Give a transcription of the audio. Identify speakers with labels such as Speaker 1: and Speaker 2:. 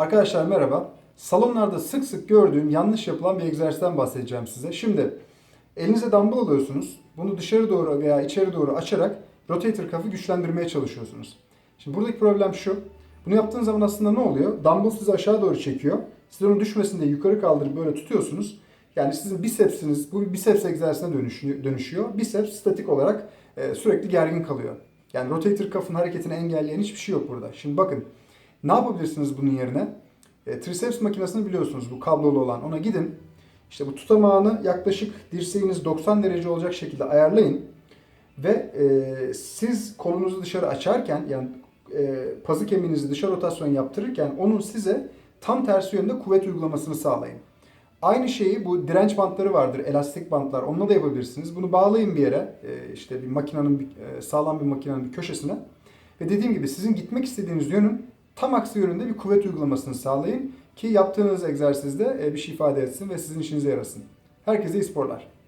Speaker 1: Arkadaşlar merhaba. Salonlarda sık sık gördüğüm yanlış yapılan bir egzersizden bahsedeceğim size. Şimdi elinize dumbbell alıyorsunuz. Bunu dışarı doğru veya içeri doğru açarak rotator kafı güçlendirmeye çalışıyorsunuz. Şimdi buradaki problem şu. Bunu yaptığınız zaman aslında ne oluyor? Dumbbell sizi aşağı doğru çekiyor. Siz onu düşmesin diye yukarı kaldırıp böyle tutuyorsunuz. Yani sizin bisepsiniz bu bir biceps egzersizine dönüşüyor. Biceps statik olarak e, sürekli gergin kalıyor. Yani rotator kafın hareketini engelleyen hiçbir şey yok burada. Şimdi bakın ne yapabilirsiniz bunun yerine? E, triceps makinesini biliyorsunuz bu kablolu olan. Ona gidin. İşte bu tutamağını yaklaşık dirseğiniz 90 derece olacak şekilde ayarlayın. Ve e, siz kolunuzu dışarı açarken yani e, pazı kemiğinizi dışarı rotasyon yaptırırken onun size tam tersi yönde kuvvet uygulamasını sağlayın. Aynı şeyi bu direnç bantları vardır, elastik bantlar. Onunla da yapabilirsiniz. Bunu bağlayın bir yere, e, işte bir makinenin e, sağlam bir makinenin bir köşesine. Ve dediğim gibi sizin gitmek istediğiniz yönün tam aksi yönünde bir kuvvet uygulamasını sağlayın ki yaptığınız egzersizde e, bir şey ifade etsin ve sizin işinize yarasın. Herkese iyi sporlar.